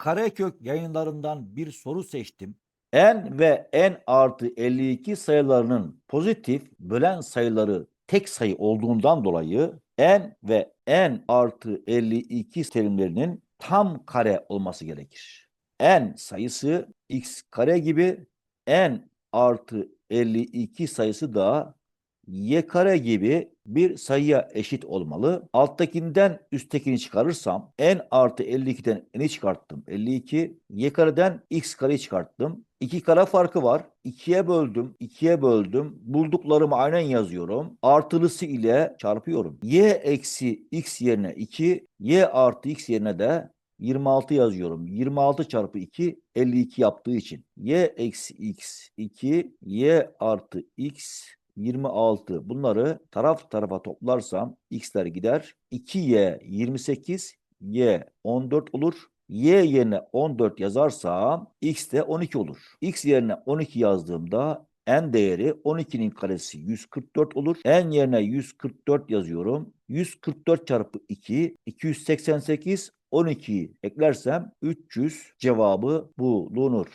Karekök yayınlarından bir soru seçtim. n ve n artı 52 sayılarının pozitif bölen sayıları tek sayı olduğundan dolayı n ve n artı 52 terimlerinin tam kare olması gerekir. n sayısı x kare gibi n artı 52 sayısı da y kare gibi bir sayıya eşit olmalı. Alttakinden üsttekini çıkarırsam n artı 52'den n'i çıkarttım. 52. y kareden x kareyi çıkarttım. 2 kare farkı var. 2'ye böldüm. 2'ye böldüm. Bulduklarımı aynen yazıyorum. Artılısı ile çarpıyorum. y eksi x yerine 2. y artı x yerine de 26 yazıyorum. 26 çarpı 2 52 yaptığı için. y eksi x 2 y artı x 26. Bunları taraf tarafa toplarsam x'ler gider. 2y 28, y 14 olur. Y yerine 14 yazarsam x de 12 olur. x yerine 12 yazdığımda n değeri 12'nin karesi 144 olur. n yerine 144 yazıyorum. 144 çarpı 2 288 12'yi eklersem 300 cevabı bulunur.